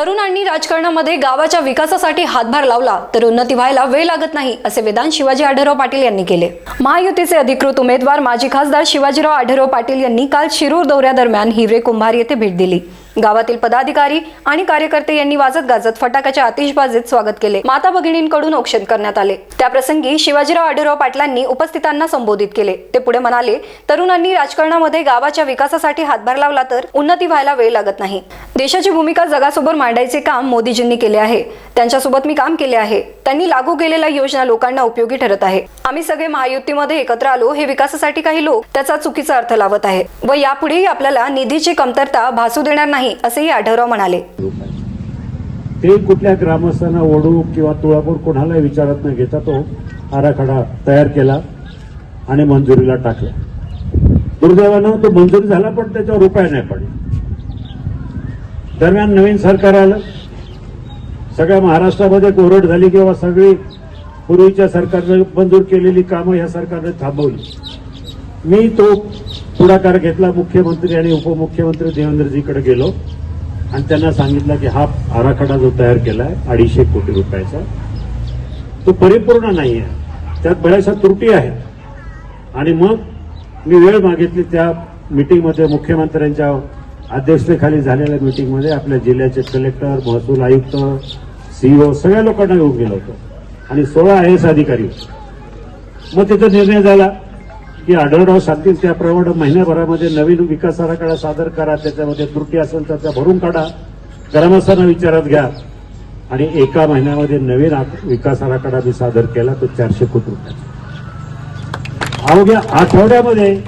तरुणांनी राजकारणामध्ये गावाच्या विकासासाठी हातभार लावला तर उन्नती व्हायला वेळ लागत नाही असे विधान शिवाजी आढळराव पाटील यांनी केले. महायुतीचे अधिकृत उमेदवार माजी खासदार शिवाजीराव आढळराव पाटील यांनी काल शिरूर दौऱ्यादरम्यान हिवरे कुंभार येथे भेट दिली. गावातील पदाधिकारी आणि कार्यकर्ते यांनी वाजत गाजत फटाक्याच्या आतिषबाजीत स्वागत केले. माता भगिनींकडून औक्षण करण्यात आले. त्याप्रसंगी शिवाजीराव आढळराव पाटलांनी उपस्थितांना संबोधित केले. ते पुढे म्हणाले तरुणांनी राजकारणामध्ये गावाच्या विकासासाठी हातभार लावला तर उन्नती व्हायला वेळ लागत नाही. देशाची भूमिका जगासोबत मांडायचे काम मोदीजींनी केले आहे. त्यांच्यासोबत मी काम केले आहे. त्यांनी लागू केलेल्या योजना लोकांना उपयोगी ठरत आहे. आम्ही सगळे महायुतीमध्ये एकत्र आलो हे विकासासाठी काही लोक त्याचा चुकीचा अर्थ लावत आहे व यापुढेही आपल्याला निधीची कमतरता भासू देणार नाही असेही आढळराव म्हणाले. ते कुठल्या ग्रामस्थांना ओढू किंवा तुळापूर कोणाला विचारत न घेता तो आराखडा तयार केला आणि मंजुरीला टाकला. दुर्दैवानं तो मंजूर झाला पण त्याच्यावर उपाय नाही पडला. दरम्यान नवीन सरकार आलं. सगळ्या महाराष्ट्रामध्ये कोरड झाली किंवा सगळी पूर्वीच्या सरकारनं मंजूर केलेली कामं ह्या सरकारने थांबवली. मी तो पुढाकार घेतला मुख्यमंत्री आणि उपमुख्यमंत्री देवेंद्रजीकडे गेलो. आणि त्यांना सांगितलं की हा आराखडा जो तयार केलाय अडीचशे कोटी रुपयाचा तो परिपूर्ण नाही आहे त्यात बऱ्याचशा त्रुटी आहेत. आणि मग मी वेळ मागितली त्या मिटिंगमध्ये मुख्यमंत्र्यांच्या अध्यक्षतेखाली झालेल्या मीटिंगमध्ये आपल्या जिल्ह्याचे कलेक्टर महसूल आयुक्त सीईओ सगळ्या लोकांना घेऊन गेलो होतो. आणि सोळा आय एस अधिकारी मग तिथं निर्णय झाला की आढळराव सांगतील त्याप्रमाणे महिन्याभरामध्ये नवीन विकास आराखडा सादर करा त्याच्यामध्ये त्रुटी असेल तर त्या भरून काढा. ग्रामस्थांना विचारात घ्या. आणि एका महिन्यामध्ये नवीन आ- विकास आराखडा मी सादर केला तो चारशे कोटी रुपयाचा. अवघ्या आठवड्यामध्ये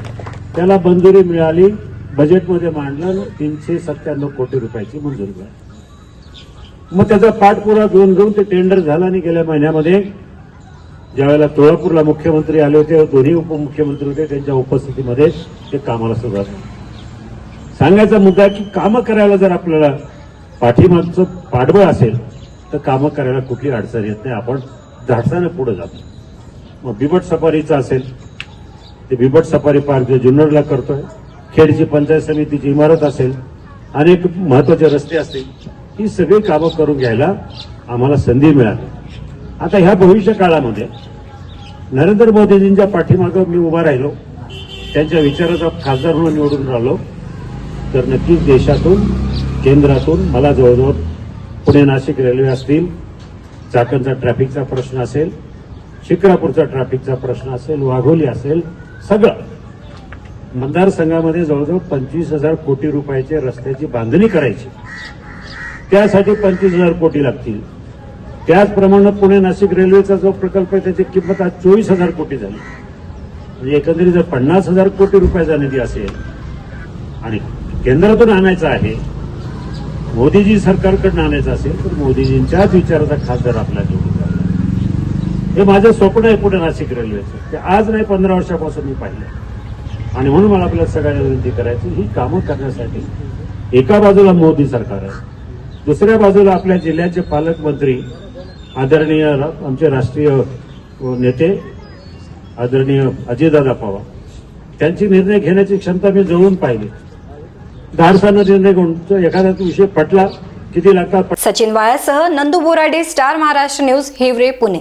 त्याला मंजुरी मिळाली. बजेटमध्ये मांडलं तीनशे सत्त्याण्णव कोटी रुपयाची मंजुरी झाली. मग त्याचा पाठपुरा घेऊन घेऊन ते टेंडर झालं आणि गेल्या महिन्यामध्ये ज्यावेळेला तुळापूरला मुख्यमंत्री आले होते दोन्ही उपमुख्यमंत्री होते त्यांच्या उपस्थितीमध्ये ते कामाला सुरुवात सांगायचा मुद्दा की कामं करायला जर आपल्याला पाठीमागचं पाठबळ असेल तर कामं करायला कुठली अडचण येत नाही. आपण धाडसानं पुढे जातो. मग बिबट सफारीचं असेल ते बिबट सफारी पार्क जे जुन्नरला करतोय खेडची पंचायत समितीची इमारत असेल अनेक महत्त्वाचे रस्ते असतील ही सगळी कामं करून घ्यायला आम्हाला संधी मिळाली. आता ह्या भविष्य काळामध्ये नरेंद्र मोदीजींच्या पाठीमागं मी उभा राहिलो त्यांच्या विचाराचा खासदार म्हणून निवडून राहिलो तर नक्कीच देशातून केंद्रातून मला जवळजवळ पुणे नाशिक रेल्वे असतील चाकणचा ट्रॅफिकचा प्रश्न असेल शिक्रापूरचा ट्रॅफिकचा प्रश्न असेल वाघोली असेल सगळं. मतदारसंघामध्ये जवळजवळ पंचवीस हजार कोटी रुपयाचे रस्त्याची बांधणी करायची. त्यासाठी पंचवीस हजार कोटी लागतील. त्याचप्रमाणे पुणे नाशिक रेल्वेचा जो प्रकल्प आहे त्याची किंमत आज चोवीस हजार कोटी झाली. म्हणजे एकंदरीत जर पन्नास हजार कोटी रुपयाचा निधी असेल आणि केंद्रातून आणायचा आहे मोदीजी सरकारकडून आणायचं असेल तर मोदीजींच्याच विचाराचा खासदार आपला निवडून हे माझं स्वप्न आहे पुणे नाशिक रेल्वेचं. ते आज नाही पंधरा वर्षापासून मी पाहिलं आणि म्हणून मला आपल्याला सगळ्यांना विनंती करायची ही कामं करण्यासाठी एका बाजूला मोदी सरकार आहे दुसऱ्या बाजूला आपल्या जिल्ह्याचे पालकमंत्री आदरणीय आमचे राष्ट्रीय नेते आदरणीय अजयदादा पवार. त्यांची निर्णय घेण्याची क्षमता मी जवळून पाहिली. धाडसानं निर्णय घेऊन तो एखादा विषय पटला किती लागतात सचिन वायासह नंदू बोराडे स्टार महाराष्ट्र न्यूज हिवरे पुणे.